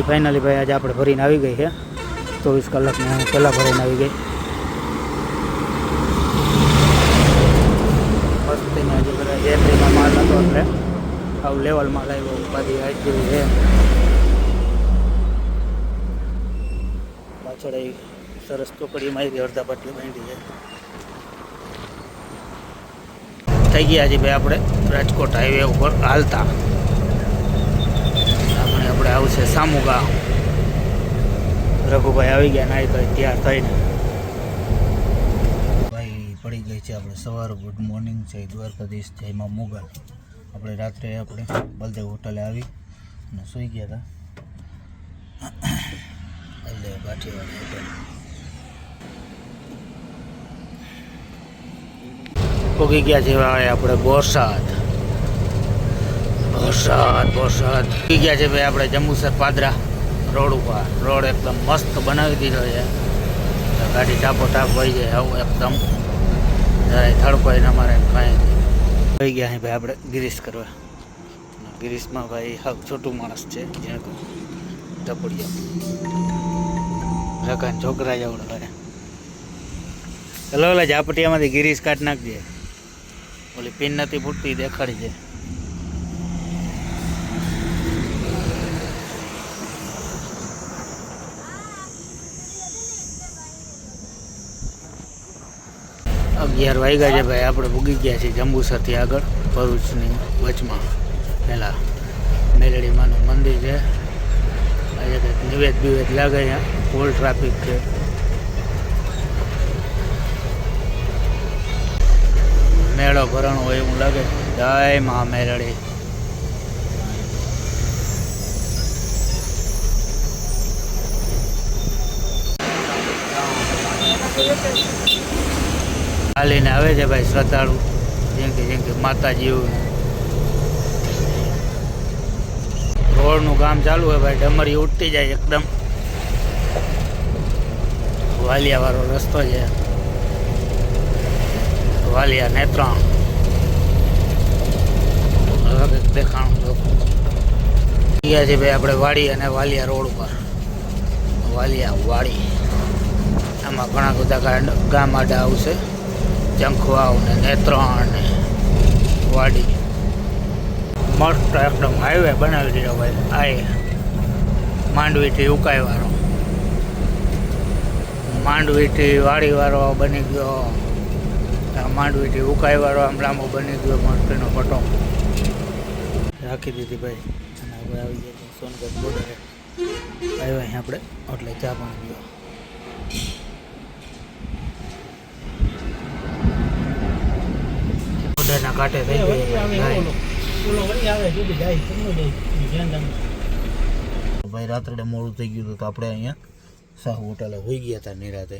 Finally ભાઈ આજે આપણે ભરીને આવી ગઈ છે. ચોવીસ કલાકની પહેલાં ભરીને આવી ગઈ. મસ્તીને હજી બધા એન્ટ્રીમાં માલ એટલે આવું લેવલમાં લાવ્યો ઉપાધિ આવી જેવી છે. પાછળ એ સરસ ચોકડી મારી અડધા પાટલી બાંધી છે. થઈ ગયા છે ભાઈ આપણે રાજકોટ હાઈવે ઉપર હાલતા. આપણે આવશે આવશે સામુગા. રઘુભાઈ આવી ગયા, નાઈ તો તૈયાર થઈને. ભાઈ પડી ગઈ છે આપણે સવાર. ગુડ મોર્નિંગ છે, દ્વારકાધીશ એમાં મુગલ. આપણે રાત્રે આપણે બલદેવ હોટલે આવી અને સૂઈ ગયા હતા. બલદેવ કાઠીવાડી હોટલ ગયા જેવા આપણે બોરસાદ. બોરસાદ બોરસાદ થઈ ગયા છે ભાઈ આપણે જંબુસર પાદરા રોડ ઉપર. રોડ એકદમ મસ્ત બનાવી દીધો છે. ગાડી ટાપો ટાપ વહી જાય આવું એકદમ. જરાય થડકો ના મારે કાંઈ થઈ ગયા ભાઈ આપણે ગિરીશ કરવા. ગિરીશમાં ભાઈ હાવ છોટું માણસ છે જ્યાં ટપડિયા. રકાન છોકરા જવડે ભાઈ ચલો ઓલા ઝાપટિયામાંથી ગિરીશ કાઢ નાખજે. ઓલી પિન નથી ફૂટતી, દેખાડી છે અગિયાર વાગ્યા છે ભાઈ, આપણે ભૂગી ગયા છીએ જંબુસરથી આગળ, ભરૂચની વચમાં. પહેલાં મેલડીમાનું મંદિર છે. આજે કંઈક નિવેદ બિવેદ લાગે અહીંયા ફૂલ ટ્રાફિક છે. મેળો ભરણો હોય એવું લાગે. જય મા મેલડી. હાલીને આવે છે ભાઈ શ્રદ્ધાળુ. જેમ કે જેમ કે માતાજીઓ. રોડનું કામ ચાલુ હોય ભાઈ, ડમરી ઉઠતી જાય એકદમ. વાલિયા વાળો રસ્તો છે. વાલિયા નેત્રણ. દેખાણું જો ગયા છે ભાઈ આપણે વાડી અને વાલિયા રોડ ઉપર. વાલિયા વાડી. આમાં ઘણા બધા ગામ આડા આવશે. જંખવાવ ને નેત્રણ ને વાડી. મસ્ત એકદમ હાઈવે બનાવી દીધો ભાઈ. આ માંડવીથી ઉકાઈવાળો. માંડવીથી વાડીવાળો બની ગયો. માંડવીથી ઉકાઈવાળો આમ લાંબો બની ગયો મસ્તીનો ફોટો રાખી દીધી ભાઈ. અને હવે આવી ગયા સોનગઢ બોર્ડરે. આવ્યા અહીં આપણે. એટલે ચા પણ પીવા. બોર્ડરના કાંઠે થઈ ગઈ. ભાઈ. રાત્રે મોડું થઈ ગયું હતું તો આપણે અહીંયા સાહુ હોટલે હોઈ ગયા હતા નિરાતે.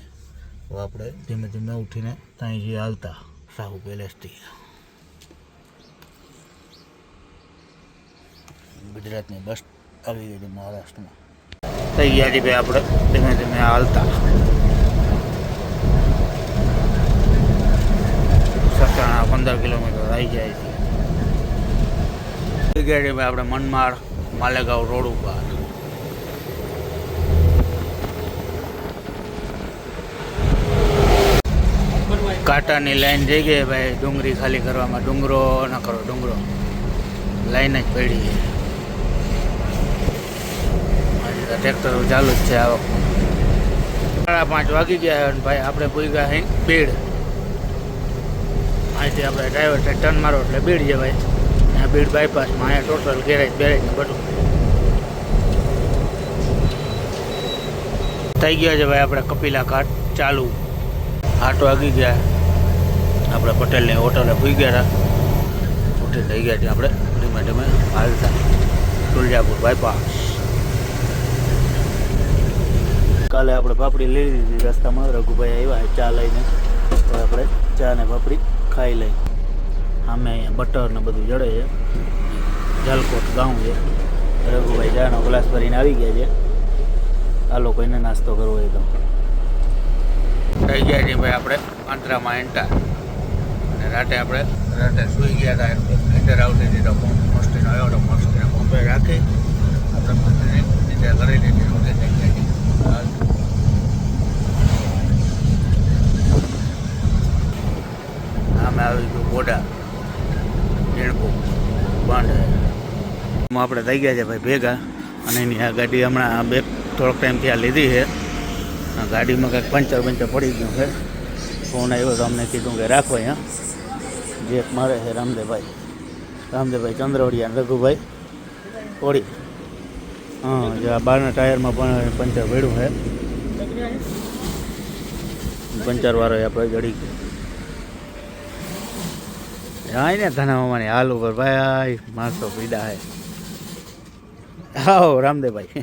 તો આપણે ધીમે ધીમે ઉઠીને ત્યાં જે હાલતા સાહુ પેલેસથી ગુજરાતની બસ આવી ગઈ હતી મહારાષ્ટ્રમાં. થઈ ગયા છે ભાઈ આપણે ધીમે ધીમે હાલતા પંદર કિલોમીટર આવી જાય છે. ભાઈ આપણે મનમાળ માલેગાંવ રોડ ઉપર. કાંટાની લાઈન જઈ ગઈ ભાઈ ડુંગળી ખાલી કરવામાં ડુંગરો ન કરો, ડુંગરો. લાઈન જ પડી છે ટ્રેક્ટર ચાલુ જ છે આ વખતે. સાડા પાંચ વાગી ગયા ભાઈ, આપણે પૂગ્યા અહીં બીડ અહીંથી આપણે ડ્રાઈવર ટર્ન મારો એટલે બીડ જવાય આ બીડ બાયપાસમાં અહીંયા ટોટલ ગેરેજ બેરેજ બધું. થઈ ગયા છે ભાઈ આપણે કપિલા ઘાટ, ચાલુ. આટો વાગી ગયા. આપણે પટેલની હોટલે ભૂઈ ગયા હતા. ઉઠી થઈ ગયા ત્યાં આપણે. ધીમે ધીમે હાલતા તુલજાપુર બાયપાસ કાલે આપણે પાપડી લઈ લીધી રસ્તામાં રઘુભાઈ આવ્યા ચા લઈને. આપણે ચા ને પાપડી ખાઈ લઈ. સામે અહીંયા બટર ને બધું જડે છે. જલકોટ ગાઉં છે. રઘુભાઈ ચાનો ગ્લાસ ભરીને આવી ગયા છે. આ લોકોને નાસ્તો કરવો હોય તો. થઈ ગયા છે ભાઈ આપણે. આંતરામાં એન્ટા અને રાતે આપણે રાતે સૂઈ ગયા હતા. એન્ટર આવતી હતી તો મોસ્ટીનો આવ્યો તો મોસ્ટીને પંપે રાખી. આપણે મોસ્ટીને નીચે કરી લીધી ઓલી થઈ હાલ. આમે આવી ગયું બોડા. ઝીણકું બાંધે આપણે થઈ ગયા છે ભાઈ ભેગા, અને એની આ ગાડી હમણાં બે થોડોક ટાઈમથી આ લીધી છે. ગાડીમાં કંઈક પંચર પંચર પડી ગયું છે. ફોન આવ્યો તો અમને કીધું કે રાખો અહીંયા. જે મારે છે રામદેવભાઈ. રામદેવભાઈ ચંદ્રવડિયા રઘુભાઈ. ઓળી. હા, જે આ બહારના ટાયરમાં પણ પંચર પડ્યું છે. પંચર વાળો આપણે જડી ગયો. જાય ને ધના મામાની હાલ ઉપર ભાઈ માણસો પીડા હે. આવો રામદેવભાઈ.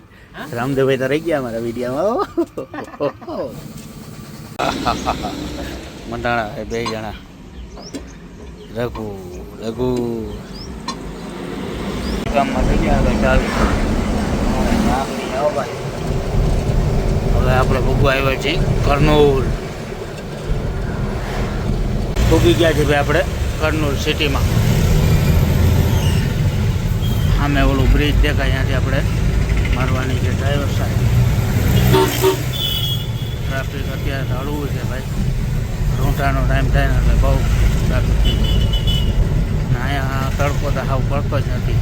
રામદેવભાઈ તો રહી ગયા અમારા વિડીયામાં. મંડાણા હે બે જણા. રઘુ રઘુ. ગામમાં થઈ ગયા ચાલુ હવે આપણે ભૂગવા આવ્યા છીએ કરનૂલ ભૂગી ગયા છે ભાઈ આપણે. કરનૂલ સિટીમાં. સામે ઓલું બ્રિજ દેખાય, ત્યાંથી આપણે મારવાની છે ડ્રાઈવર સાહેબ. ટ્રાફિક અત્યારે હળવું છે ભાઈ. રૂંટાનો ટાઈમ થાય ને એટલે બહુ ટ્રાફિક અહીંયા તડકો તો સાવ પડતો જ નથી.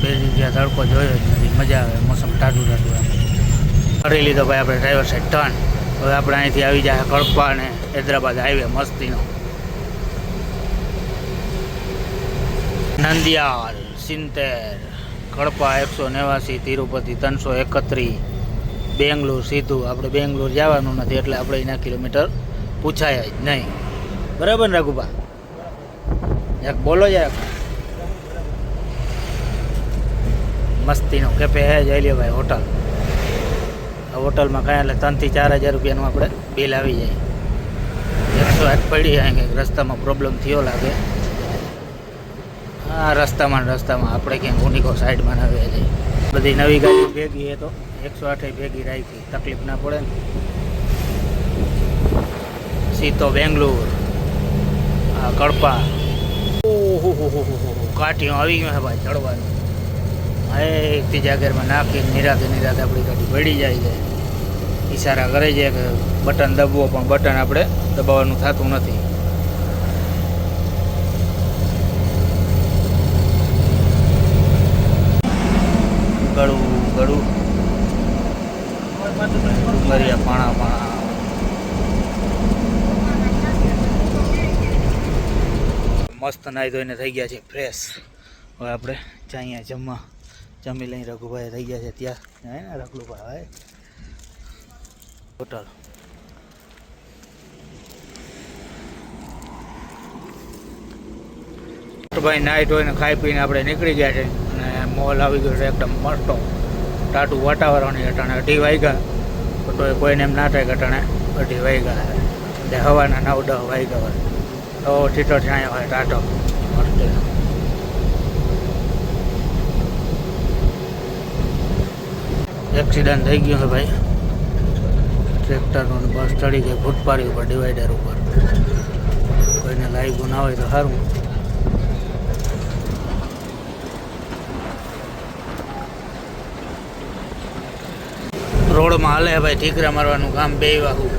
બે જગ્યા તડકો જોયો જ નથી. મજા આવે, મોસમ ટાઢું ટાઢું એમ. કરી લીધો ભાઈ આપણે ડ્રાઈવર સાહેબ ટર્ન હવે આપણે અહીંથી આવી જાય કડપા ને હૈદરાબાદ હાઈવે મસ્તીનો. નંદિયાલ, સિત્તેર કડપા એકસો નેવાસી, તિરુપતિ ત્રણસો એકત્રીસ, બેંગ્લોર સીધું. આપણે બેંગ્લોર જવાનું નથી એટલે આપણે એના કિલોમીટર પૂછાય જ નહીં. બરાબર ને રઘુભા? એક બોલો જરાક. મસ્તીનો કેફે હે જઈ લ્યો ભાઈ હોટલ. આ હોટલમાં કાંઈ એટલે ત્રણથી ચાર હજાર રૂપિયાનું આપણે બિલ આવી જાય. એકસો આઠ પડી જાય કંઈક રસ્તામાં પ્રોબ્લેમ થયો લાગે. હા રસ્તામાં રસ્તામાં આપણે ક્યાંક ઉનિકો સાઈડમાં ના જાય બધી નવી ગાડી ભેગી એ તો એકસો આઠે ભેગી રાખી. તકલીફ ના પડે ને. સીતો બેંગ્લોર, આ કડપા. ઓહો કાઠીઓ આવી ગયો હે ભાઈ ચડવાનું. હા એક ત્રીજા ઘેરમાં નાખી નિરાતે નિરાતે આપણી ગાડી પડી જાય છે. ઈશારા કરે છે કે બટન દબવો પણ બટન આપણે દબાવવાનું થતું નથી ગળું ગળું ડુંગરિયા પાણા પાણા મસ્ત નાહી ધોઈને થઈ ગયા છે ફ્રેશ હવે આપણે અહીંયા જમવા. જમી લઈને રઘુભાઈ થઈ ગયા છે ત્યાં. જાય ને રઘુભાઈ હોટલ. ભાઈ નાહી ધોઈને ખાઈ પીને આપણે નીકળી ગયા છે અને મોલ આવી ગયો છે એકદમ મસ્તો. ટાટું વાતાવરણ અટાણે અઢી વાગ્યા. તો કોઈને એમ ના થાય કે અટાણે અઢી વાગ્યા. એટલે હવાના નવ દહ વાગ્યા હોય. તો ઠીઠો છાંયો હોય ટાટો. એક્સિડન્ટ થઈ ગયો છે ભાઈ. ટ્રેક્ટરનું બસ ચડી ગઈ ફૂટપારી ઉપર ડિવાઈડર ઉપર. કોઈને લાઈવ ના હોય તો સારું રોડમાં હાલે ભાઈ, ઠીકરા મારવાનું કામ બે વાગું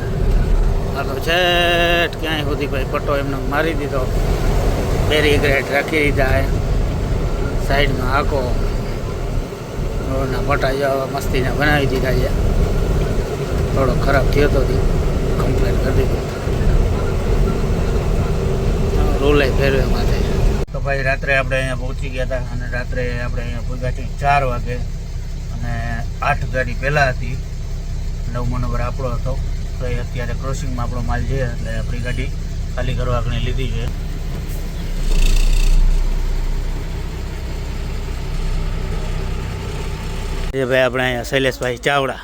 આ તો છેટ ક્યાંય સુધી ભાઈ પટ્ટો એમને મારી દીધો. બેરી ગ્રેટ રાખી દીધા હે. સાઈડમાં આખો રોડના મોટા જેવા મસ્તીને બનાવી દીધા છે. થોડો ખરાબ થયો તો કમ્પ્લેન કરી દીધો. રોલે ફેરવે માથે. તો ભાઈ રાત્રે આપણે અહીંયા પહોંચી ગયા હતા અને રાત્રે આપણે અહીંયા પહોંચ્યા ચાર વાગે. અને આઠ ગાડી પહેલાં હતી. નવમો નંબર આપણો હતો. તો એ અત્યારે ક્રોસિંગમાં આપણો માલ છે એટલે આપણી ગાડી ખાલી કરવા આપણે લીધી છે. એ ભાઈ આપણે અહીંયા શૈલેષભાઈ ચાવડા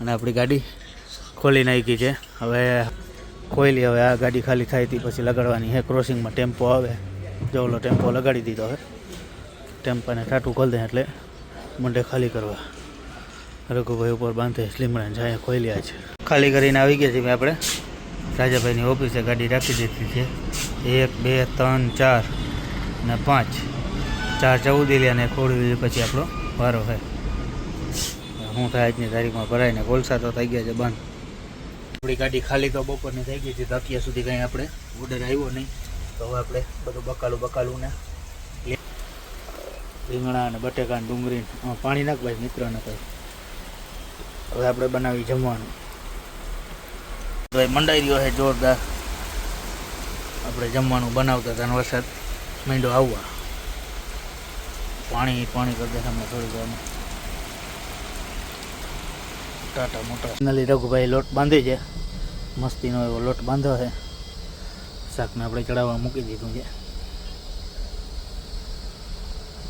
અને આપણી ગાડી ખોલી નાખી છે. હવે ખોલી હવે આ ગાડી ખાલી થાય હતી પછી લગાડવાની છે. ક્રોસિંગમાં ટેમ્પો આવે. જવલો ટેમ્પો લગાડી દીધો હવે ટેમ્પાને ટાટું ખોલી દે એટલે મંડે ખાલી કરવા. રઘુભાઈ ઉપર બાંધે સ્લીમડા જાય ખોલ્યા છે. ખાલી કરીને આવી ગયા છીએ આપણે. રાજાભાઈની ઓફિસે ગાડી રાખી દીધી છે. એક, બે, ત્રણ, ચાર ને પાંચ. ચાર ચૌદ અને ખોડી પછી આપણો વારો છે. શું થાય આજની તારીખમાં? ભરાઈને કોલસા તો થઈ ગયા છે બંધ. આપણી ગાડી ખાલી તો બપોરની થઈ ગઈ છે. તો અત્યાર સુધી કંઈ આપણે ઓર્ડર આવ્યો નહીં. તો હવે આપણે બધું બકાલું બકાલું ને રીંગણા અને બટેકા ને ડુંગળી ને- પાણી નાખ ભાઈ મિત્રને કહી હવે આપણે બનાવી જમવાનું. ભાઈ મંડાઈ રહ્યો છે જોરદાર. આપણે જમવાનું બનાવતા હતા અને વરસાદ મીંડો આવવા. પાણી પાણી કરતા હમણાં થોડીક ટાટા મોટા. નલી રઘુભાઈ લોટ બાંધે છે. મસ્તીનો એવો લોટ બાંધ્યો છે. શાકને આપણે ચડાવવા મૂકી દીધું છે.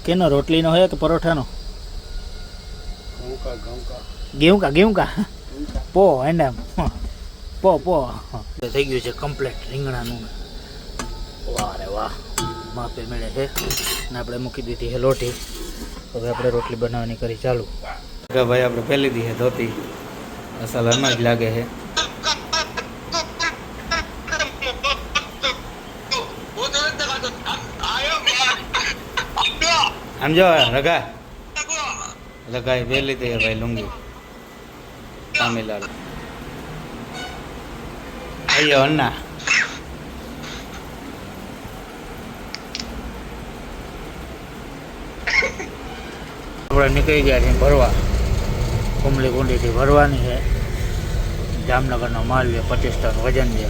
કેનો રોટલીનો હોય કે પરોઠાનો? ઘેઉં કા ઘઉં કા પો એના પો પો. થઈ ગયું છે કમ્પ્લેટ રીંગણાનું. વાહ રે વાહ. માપે મળે છે. ને આપણે મૂકી દીધી છે લોટી હવે આપણે રોટલી બનાવવાની કરી ચાલુ. ભાઈ, આપણે પહેલી દી છે ધોતી. અસલ જ લાગે છે આમ જો રગા એ પહેલી દી ભાઈ લુંગી. તામિલનાડુ. અયો અન્ના. આપણે નીકળી ગયા છીએ ભરવા. કુમલી કુંડીથી ભરવાની છે. જામનગરનો માલ છે, પચીસ ટન વજન છે.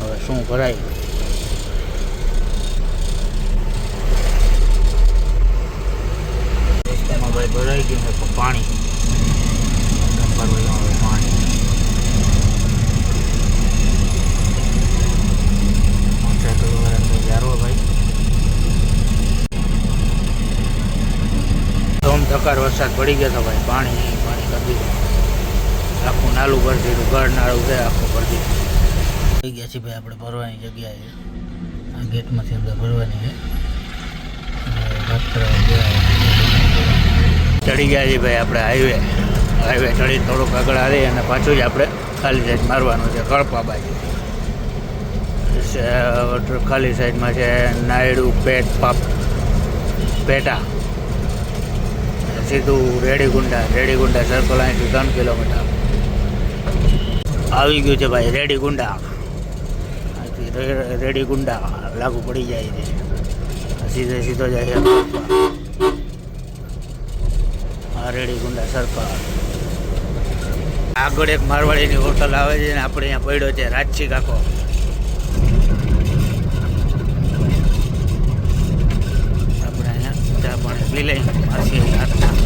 હવે શું ભરાય? રસ્તામાં ભાઈ ભરાઈ ગયું છે પણ પાણી. ડમ્પર વયું હવે પાણી. મોટરસાઇકલ વાળા જારવો ભાઈ ધોમ ધકાર વરસાદ પડી ગયો તો ભાઈ પાણી પાણી કરી આખું નાલું ભરી દીધું, ઘર નાળું છે, આખું ભરી દીધું. થઈ ગયા છે ભાઈ આપણે ભરવાની જગ્યાએ આ ગેટમાંથી અંદર ભરવાની છે. ચડી ગયા છીએ ભાઈ આપણે હાઈવે હાઈવે ચડી થોડુંક આગળ આવી અને પાછું જ આપણે ખાલી સાઈડ મારવાનું છે, કળપા બાજુ. ખાલી સાઈડમાં છે નાયડુ, પેટ, પાપ, પેટા. સીધું રેડીગુંડા રેડીગુંડા સર્કલ અહીંથી ત્રણ કિલોમીટર. આવી ગયું છે ભાઈ, રેડીગુંડા. અહીંથી રેડીગુંડા લાગુ પડી જાય છે. સીધે સીધો જાય છે. આ રેડીગુંડા સર્કલ આગળ એક મારવાડીની હોટલ આવે છે ને આપણે અહીંયા પડ્યો છે રાજછી કાકો આપણે અહીંયા ચા પાણી પી લઈ પાછી હાથમાં.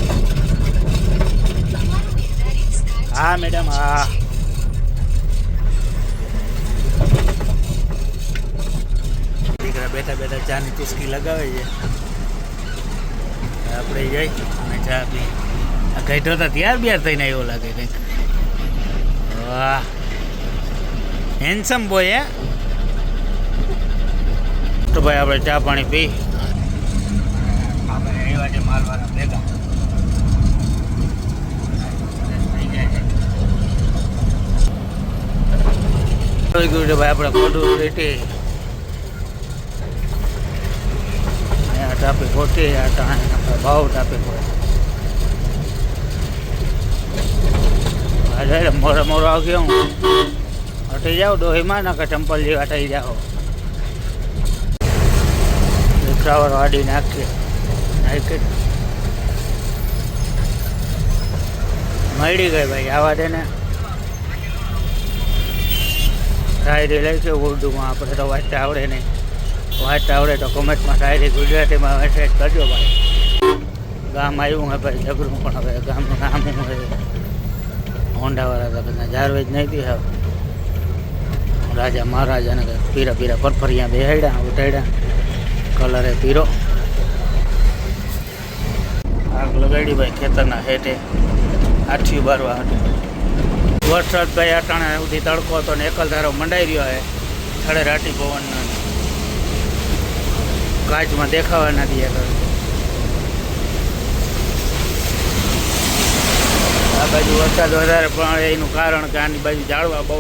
હા, મેડમ, હા. દીકરા બેઠા બેઠા ચાની ચુસ્કી લગાવે છે. આપણે જઈ અને ચા પી. આ ઘેટો તો ત્યાર બિયાર થઈને એવો લાગે કંઈક. વાહ. હેન્સમ બોય હે? તો ભાઈ, આપણે ચા પાણી પી આપણે એવા છે માલવાળા ભેગા થઈ જાય છે. આવી ગયું આપણે ખોટું રેટી અહીંયા ટ્રાફિક ખોટી ભાવ ટ્રાફિક હોય અરે મોરો મોરો આવી ગયો હું. હટી જાઓ, ડોહીમાં ના કે ચંપલ જેવા થઈ જાઓ. રિક્ષાવાળો વાડી નાખીએ નાખી. મળી ગઈ ભાઈ, આવા દે ને. શાયરી લઈ છે ઉર્દુમાં, આપણે તો વાંચતા આવડે નહીં. વાંચતા આવડે તો કોમેન્ટમાં શાયરી ગુજરાતીમાં મેસેજ કરજો ભાઈ. ગામ આવ્યું હે ભાઈ જબરું પણ હવે, ગામનું નામ છે હોન્ડાવાળા તો બધા જારવેજ નહીં હતી હવે. રાજા મહારાજાને પીરા પીરા પરફરિયા બેહાડ્યા ઉઠાડ્યા કલરે પીરો. આગ લગાડી ભાઈ ખેતરના હેઠે. આઠિયું બારવા હતું. વરસાદ ભાઈ અટાણે સુધી તડકો હતો ને એકલધારો મંડાઈ રહ્યો છે. થડે રાટી પવનનો કાચમાં દેખાવા નથી આગળ આ બાજુ વરસાદ વધારે પણ એનું કારણ કે આની બાજુ જાળવા બહુ.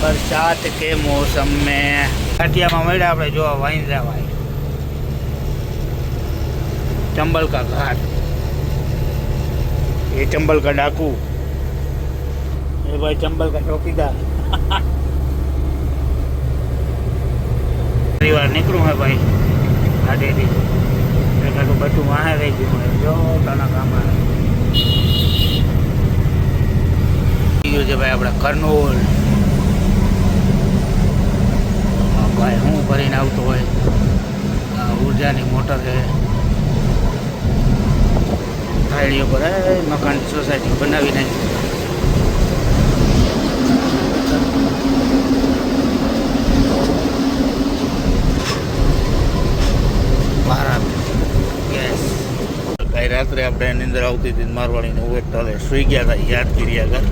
વરસાદ કે મોસમ મેં. કાઠિયામાં મળ્યા આપણે જોવા વાઈન ભાઈ ચંબલકા ઘાટ. એ ચંબલ કા ડાકુ એ ભાઈ ચંબલ કા ચોકીદાર પરિવાર નીકળું હે ભાઈ. આ દેદી એટલું બધું વાહે રહી ગયું જો તના કામ ગયું છે ભાઈ આપણે કરનોલ. ભાઈ હું ભરીને આવતો હોય. ઉર્જાની મોટર છે થાળીઓ પર મકાન સોસાયટી બનાવી નાખી રાત્રે આપણે નિંદર આવતી હતી મારવાડીને ઉવેટ સુઈ ગયા હતા યાદ કર્યા હતા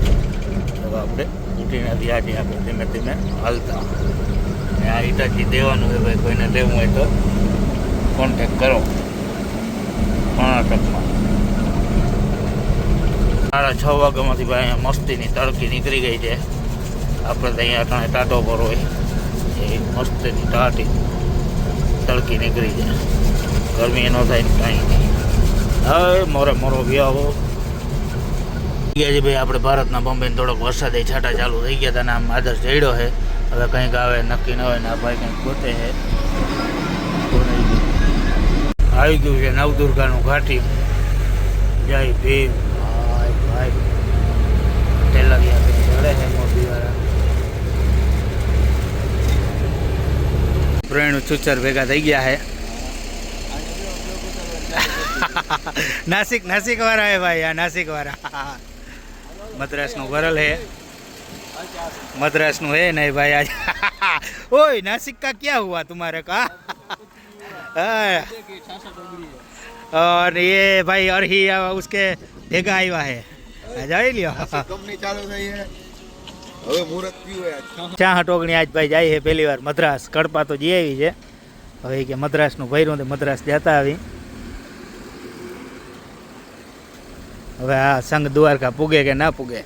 હવે આપણે ઉઠીને યાદ આપણે ધીમે ધીમે હાલતા. અને આ ઈટાચી દેવાનું હોય ભાઈ, કોઈને લેવું હોય તો કોન્ટેક કરો. કર્ણાટકમાં સાડા છ વાગ્યામાંથી ભાઈ મસ્તીની તડકી નીકળી ગઈ છે. આપણે તો અહીંયા કાંઈ ટાટો પર હોય. એ મસ્તીની ટાટી તડકી નીકળી જાય ગરમી ન થાય કાંઈ નહીં. હવે મોરે મોરો વ્યાવો. ગયા છે ભાઈ, આપણે ભારતના બોમ્બેને થોડોક વરસાદ છાંટા ચાલુ થઈ ગયા હતા ને આમ આદર્શ ચડ્યો છે. હવે કંઈક આવે, નક્કી ન હોય ને આ ભાઈ કંઈક ગોતે છે. આવી ગયું છે નવદુર્ગાનું ઘાટી. જય ભીમ ભાઈ ભાઈ ટેલરિયા ચડે છે મોદી વાળા પ્રેણુ ચુચર ભેગા થઈ ગયા છે नासिक नासिक वाला है भाई यहाँ नासिक वाला मद्रास નું ભરલ है मद्रास નું है नहीं भाई आज ओए नासिक का क्या हुआ तुम्हारे का हाँ। और ये भाई और ही उसके भेगा આવ્યા है આ જોઈ લ્યો કંપની ચાલુ થઈ છે હવે ચા હટોગણી આજ. ભાઈ જાય છે પહેલી વાર. મદ્રાસ. કડપા તો જઈ આવી છે. હવે કે મદ્રાસનું ભર્યું તો મદ્રાસ જતા આવી. હવે આ સંઘ દ્વારકા પૂગે કે ના પૂગે?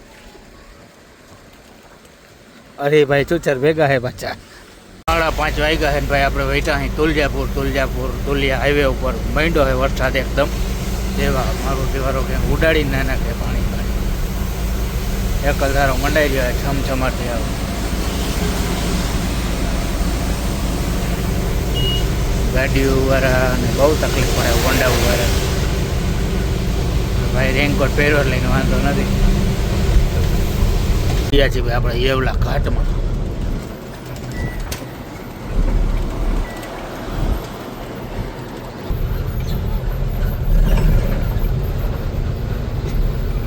અરે ભાઈ ચુચર ભેગા હે બચ્ચા સાડા પાંચ વાગ્યા હે ભાઈ, આપણે બેઠા અહીં તુલજાપુર તુલજાપુર, તુલિયા હાઈવે ઉપર. મંડ્યો હે વરસાદ એકદમ. જેવા મારો દેવારો કે ઉડાડીને ના નાખે પાણી. પાણી એકલ મંડાઈ ગયો છમછમાટી આવે. ગાડીઓ વાળાને બહુ તકલીફ પડે હોન્ડા વાળા ભાઈ રેનકોટ પહેરવા લઈને વાંધો નથી. ગયા છીએ ભાઈ આપણે યેવલા ઘાટમાં.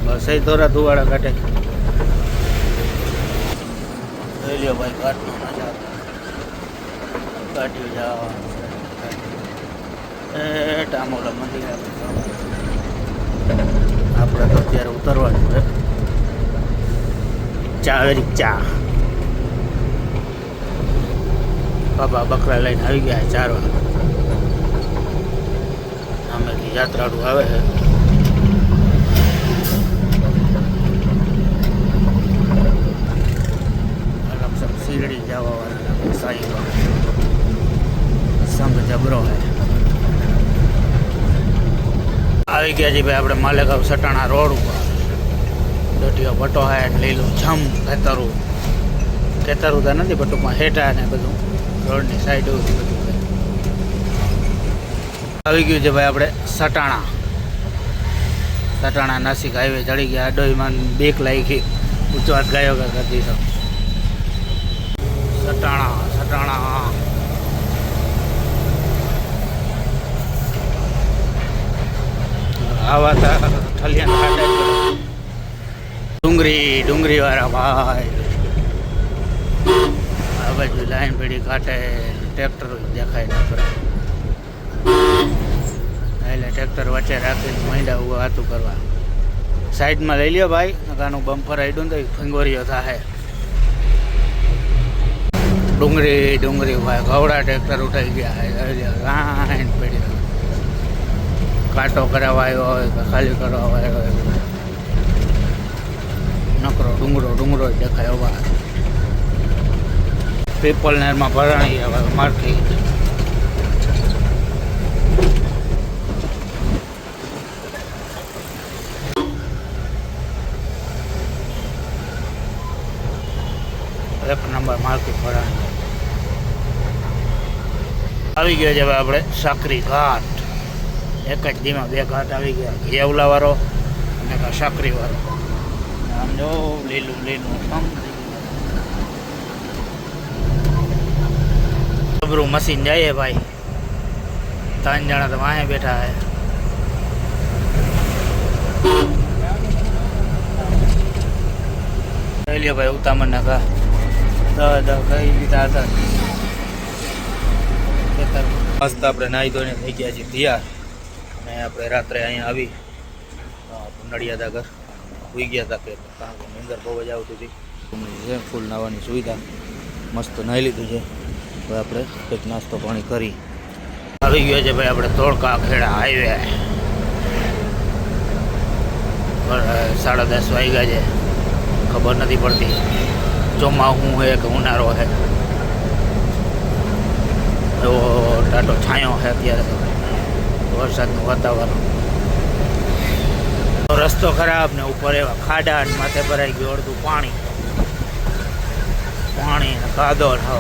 બસ એ ધુવાડા કાઢે લ્યો ભાઈ નજારો કાઢ્યું જવાનું એ ટામોલા મંદિર આપણે તો અત્યારે ઉતરવાનું છે. ચાવેરી ચા. બાબા બકરા લઈને આવી ગયા ચાર વાગે. આમેથી યાત્રાળુ આવે છે. વાળા સાઈ સંઘ જબરો હે આવી ગયા છીએ ભાઈ આપણે માલેગાંવ સટાણા રોડ ઉપર. દોટીઓ ભટ્ટો હે લીલું છમ ખેતરું. ખેતરું તો નથી, પણ હેઠા ને બધું. રોડની સાઈડ બધું આવી ગયું છે ભાઈ આપણે સટાણા. સટાણા નાસિક હાઈવે ચડી ગયા. અડોઈમાં બેક લાગી. ગઈ ઊંચો હાથ ગાયો કરતી કરી દીધો સટાણા સટાણા. આવા તા ઠલિયાન ખાડે ડુંગરી ડુંગરી વાળા ભાઈ. આ બાજુ લાઈન પડી કાંઠે ટ્રેક્ટર દેખાય ના પડે એટલે ટ્રેક્ટર વચ્ચે રાખીને મહિલા ઊભા વાતું કરવા. સાઈડમાં લઈ લ્યો ભાઈ કાનું બમ્પર આડ્યું તો ફંગોરીઓ થાય ડુંગળી ડુંગળી ભાઈ ઘવડા ટ્રેક્ટર ઉઠાઈ ગયા લાઈન પડી કાંટો કરાવાયો હોય કે ખાલી કરાવાયો હોય નકરો ડુંગરો ડુંગરો દેખાય અવાજ પીપલ નેરમાં ભરાણી આવે, મારથી. એક નંબર માર્કેટ ભરાણી. આવી ગયો છે આપણે સાકરી ઘાટ. એક જ દીમાં બે ઘાટ આવી ગયા. ઘેવલા વાળો અને એક આ સાકરી વાળો. આમ લીલું લીલું આમ મશીન જાય ભાઈ. ત્રણ જણા તો વાહે બેઠા હે. ભાઈ ઉતામણ ના ઘા. દહ દહ કઈ લીધા હતા. મસ્ત આપણે નાહી ધોઈને થઈ ગયા છીએ તૈયાર. અને આપણે રાત્રે અહીંયા આવી નડિયાદ ઘર સુઈ ગયા હતા કે કારણ કે નીંદર બહુ જ આવતી હતી. ફૂલ નાહવાની સુવિધા, મસ્ત નાહી લીધું છે. હવે આપણે કંઈક નાસ્તો પાણી કરી. આવી ગયો છે ભાઈ આપણે ધોળકા ખેડા હાઈવે સાડા દસ વાગ્યા છે. ખબર નથી પડતી. ચોમાસું છે કે ઉનાળો છે એવો ટાટો છાંયો છે અત્યારે. વરસાદનું વાતાવરણ. રસ્તો ખરાબ ને ઉપર એવા ખાડા ને માથે ભરાઈ ગયું અડધું પાણી. પાણી ને કાદો ને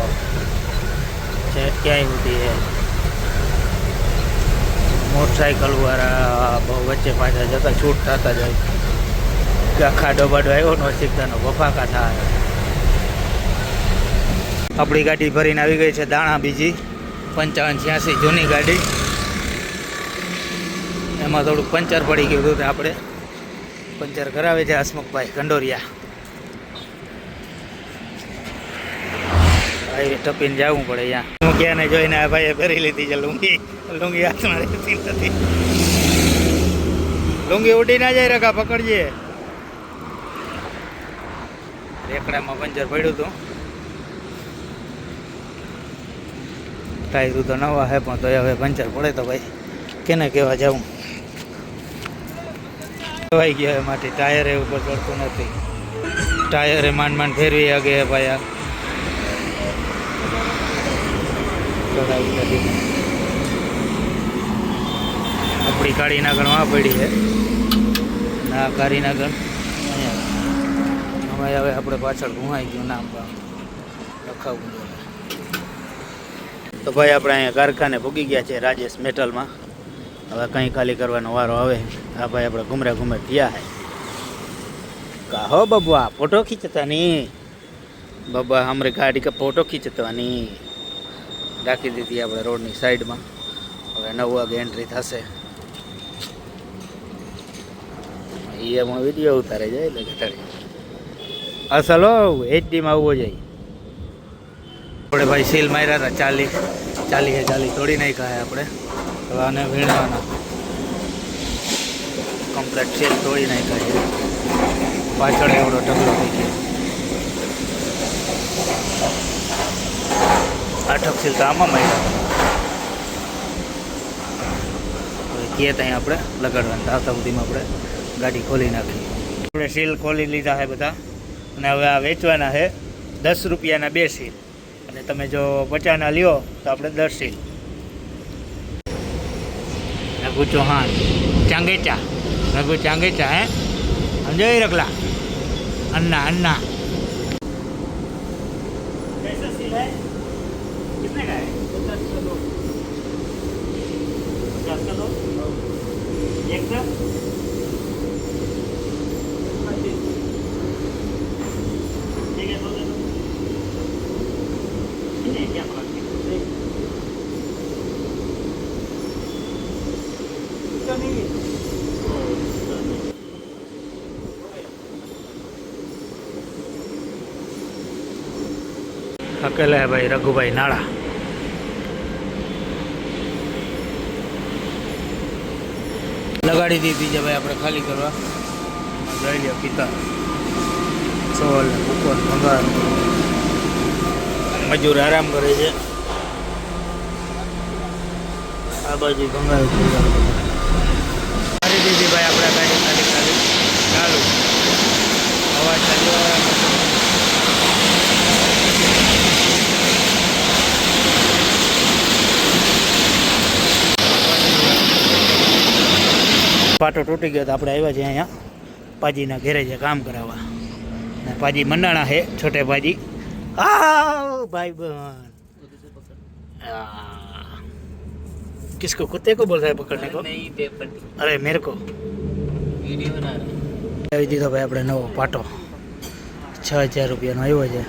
છે ક્યાંય સુધી એ. મોટરસાઇકલ વાળા બહુ વચ્ચે પાછા જતા છૂટ થતા જાય. આખા ડોબાડો આવ્યો નો શીખતાનો બફાકા થાય. આપણી ગાડી ભરીને આવી ગઈ છે દાણા બીજી. પંચાવન છ્યાસી જૂની ગાડી. એમાં થોડું પંચર પડી ગયું હતું આપણે પંચર કરાવે છે હસમુખભાઈ કંડોરિયા. ભાઈ ટપીને જવું પડે અહીંયા. હું જોઈને આ ભાઈએ પહેરી લીધી છે લુંગી. લુંગી હાથમાં રહેતી નથી. લુંગી ઉડી ના જાય રખા પકડજે. રેકડામાં પંચર પડ્યું હતું. ટાયરું તો નવા હે, પણ તો હવે પંચર પડે તો ભાઈ, કેને કહેવા જાઉં? કહેવાય ગયા એ માટે એ ઉપર ચડતું નથી. ટાયરે માંડ માંડ ફેરવી આગે ભાઈ આ. આપણી કાળી નાગણમાં પડી છે. ના કાળી નાગણ અહીંયા. હવે આપણે પાછળ ઘુમાઈ ગયું નામ લખાવવું જોઈએ તો ભાઈ આપણે અહીંયા કારખાને ભૂગી ગયા છે રાજેશ મેટલમાં. હવે કંઈ ખાલી કરવાનો વારો આવે. આ ભાઈ આપણે ઘુમરા ઘુમરે થયા હે. કહો બબુઆ, ફોટો ખીંચતા નહીં બબા હમરે ગાડી કે ફોટો ખીંચવાની રાખી દીધી આપણે રોડની સાઈડમાં. હવે નવ વાગે એન્ટ્રી થશે. એમાં વીડિયો ઉતારે જાય એટલે ઘટાડી અસલ હો, એચડીમાં આવવો જાય. આપણે ભાઈ સીલ માર્યા હતા ચાલી ચાલી હે ચાલી તોડી નાખ્યા હે આપણે. આને વીણવાના. કમ્પ્લેટ સીલ તોડી નાખ્યા કહે પાછળ એવડો ઢગલો થઈ ગયો. આઠક સીલ તો આમાં માર્યા. કીએ ત્યાં આપણે લગાડવાના આવતા સુધીમાં આપણે ગાડી ખોલી નાખી. આપણે સીલ ખોલી લીધા છે બધા. અને હવે આ વેચવાના છે દસ રૂપિયાના બે સીલ. અને તમે જો પચાસના લ્યો તો આપણે દસ સીલ રઘુ ચૌહાણ ચાંગેચા રઘુ ચાંગેચા હે સમજો રખલા अन्ना अन्ना कैसा सील है कितने का है पचास का दो पचास का दो एक का અકેલા ભાઈ રઘુભાઈ નાળા. લગાડી દીધી બીજા ભાઈ આપણે ખાલી કરવા. જઈ લે પિતા. સોલ ઉપર ભંગાર. મજૂર આરામ કરે છે. આ બાજુ ભંગાર દીધી ભાઈ આપણે ગાડી ખાલી ખાલી. ચાલુ. અવાજ ચાલ્યો પાટો તૂટી ગયો તો આપણે આવ્યા છે અહીંયા પાજીના ઘેરે છે કામ કરાવવા ને પાજી મંડાણા છે છોટે પાજી आओ भाई बहन आ, किसको कुत्ते को बोल रहा है पकड़ने को नहीं पेपर अरे मेरे को वीडियो बना रहा આવી દીધો ભાઈ આપણે નવો પાટો છ હજાર રૂપિયાનો આવ્યો છે